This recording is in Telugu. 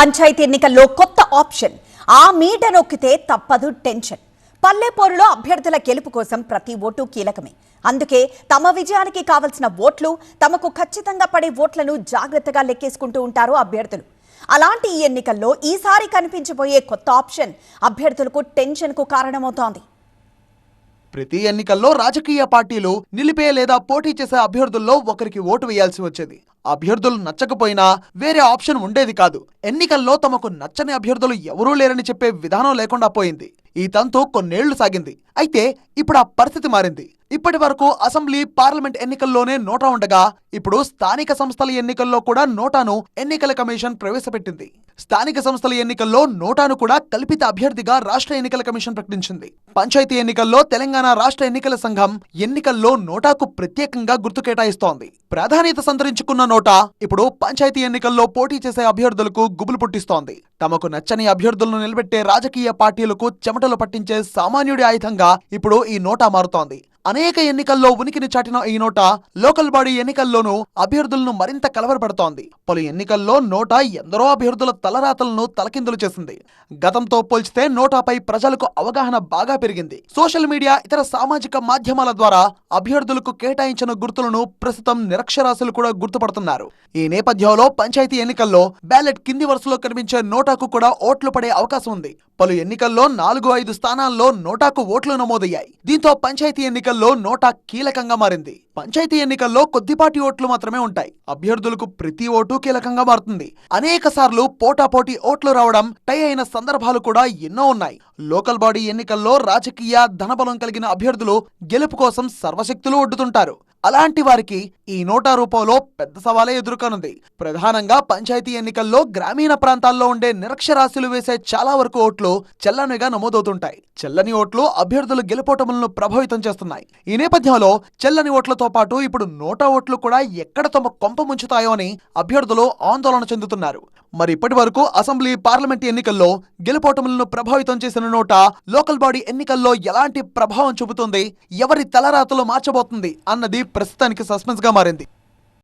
పంచాయతీ ఎన్నికల్లో కొత్త ఆప్షన్. ఆ మీట నొక్కితే తప్పదు టెన్షన్. పల్లెపోరులో అభ్యర్థుల గెలుపు కోసం ప్రతి ఓటు కీలకమే. అందుకే తమ విజయానికి కావలసిన ఓట్లు తమకు ఖచ్చితంగా పడే ఓట్లను జాగ్రత్తగా లెక్కేసుకుంటూ ఉంటారు అభ్యర్థులు. అలాంటి ఈ ఎన్నికల్లో ఈసారి కనిపించబోయే కొత్త ఆప్షన్ అభ్యర్థులకు టెన్షన్కు కారణమవుతోంది. ప్రతి ఎన్నికల్లో రాజకీయ పార్టీలు నిలిపే లేదా పోటీ చేసే అభ్యర్థుల్లో ఒకరికి ఓటు వేయాల్సి వచ్చేది. అభ్యర్థులు నచ్చకపోయినా వేరే ఆప్షన్ ఉండేది కాదు. ఎన్నికల్లో తమకు నచ్చని అభ్యర్థులు ఎవరూ లేరని చెప్పే విధానం లేకుండా పోయింది. ఈ తంతు కొన్నేళ్ళు సాగింది. అయితే ఇప్పుడు ఆ పరిస్థితి మారింది. ఇప్పటి వరకు అసెంబ్లీ పార్లమెంట్ ఎన్నికల్లోనే నోటా ఉండగా ఇప్పుడు స్థానిక సంస్థల ఎన్నికల్లో కూడా నోటాను ఎన్నికల కమిషన్ ప్రవేశపెట్టింది. స్థానిక సంస్థల ఎన్నికల్లో నోటాను కూడా కల్పిత అభ్యర్థిగా రాష్ట్ర ఎన్నికల కమిషన్ ప్రకటించింది. పంచాయతీ ఎన్నికల్లో తెలంగాణ రాష్ట్ర ఎన్నికల సంఘం ఎన్నికల్లో నోటాకు ప్రత్యేకంగా గుర్తు కేటాయిస్తోంది. ప్రాధాన్యత సంతరించుకున్న నోటా ఇప్పుడు పంచాయతీ ఎన్నికల్లో పోటీ చేసే అభ్యర్థులకు గుబులు పుట్టిస్తోంది. తమకు నచ్చని అభ్యర్థులను నిలబెట్టే రాజకీయ పార్టీలకు చెమటలు పట్టించే సామాన్యుడి ఆయుధంగా ఇప్పుడు ఈ నోటా మారుతోంది. అనేక ఎన్నికల్లో ఉనికిని చాటిన ఈ నోటా లోకల్ బాడీ ఎన్నికల్లోనూ అభ్యర్థులను మరింత కలవరపెడుతోంది. పలు ఎన్నికల్లో నోటా ఎందరో అభ్యర్థుల తలరాతలను తలకిందులు చేసింది. గతంతో పోల్చితే నోటాపై ప్రజలకు అవగాహన బాగా పెరిగింది. సోషల్ మీడియా ఇతర సామాజిక మాధ్యమాల ద్వారా అభ్యర్థులకు కేటాయించిన గుర్తులను ప్రస్తుతం నిరక్షరాస్యులు కూడా గుర్తుపడుతున్నారు. ఈ నేపథ్యంలో పంచాయతీ ఎన్నికల్లో బ్యాలెట్ కింది వరుసలో కనిపించే నోటాకు కూడా ఓట్లు పడే అవకాశం ఉంది. పలు ఎన్నికల్లో నాలుగు ఐదు స్థానాల్లో నోటాకు ఓట్లు నమోదయ్యాయి. దీంతో పంచాయతీ ఎన్నికల్లో నోటా కీలకంగా మారింది. పంచాయతీ ఎన్నికల్లో కొద్దిపాటి ఓట్లు మాత్రమే ఉంటాయి. అభ్యర్థులకు ప్రతి ఓటు కీలకంగా మారుతుంది. అనేక సార్లు పోటాపోటీ ఓట్లు రావడం టై అయిన సందర్భాలు కూడా ఎన్నో ఉన్నాయి. లోకల్ బాడీ ఎన్నికల్లో రాజకీయ ధనబలం కలిగిన అభ్యర్థులు గెలుపు కోసం సర్వశక్తులు ఒడ్డుతుంటారు. అలాంటి వారికి ఈ నోటా రూపంలో పెద్ద సవాలే ఎదుర్కొనుంది. ప్రధానంగా పంచాయతీ ఎన్నికల్లో గ్రామీణ ప్రాంతాల్లో ఉండే నిరక్షరాస్యులు వేసే చాలా వరకు ఓట్లు చెల్లనిగా నమోదవుతుంటాయి. చెల్లని ఓట్లు అభ్యర్థుల గెలుపోటములను ప్రభావితం చేస్తున్నాయి. ఈ నేపథ్యంలో చెల్లని ఓట్లతో పాటు ఇప్పుడు నోటా ఓట్లు కూడా ఎక్కడ తమ కొంప ముంచుతాయో అని అభ్యర్థులు ఆందోళన చెందుతున్నారు. మరి ఇప్పటి వరకు అసెంబ్లీ పార్లమెంట్ ఎన్నికల్లో గెలుపోటములను ప్రభావితం చేసిన నోట లోకల్ బాడీ ఎన్నికల్లో ఎలాంటి ప్రభావం చూపుతుంది? ఎవరి తలరాతలు మార్చబోతుంది? అన్నది ప్రస్తుతానికి సస్పెన్స్గా మారింది.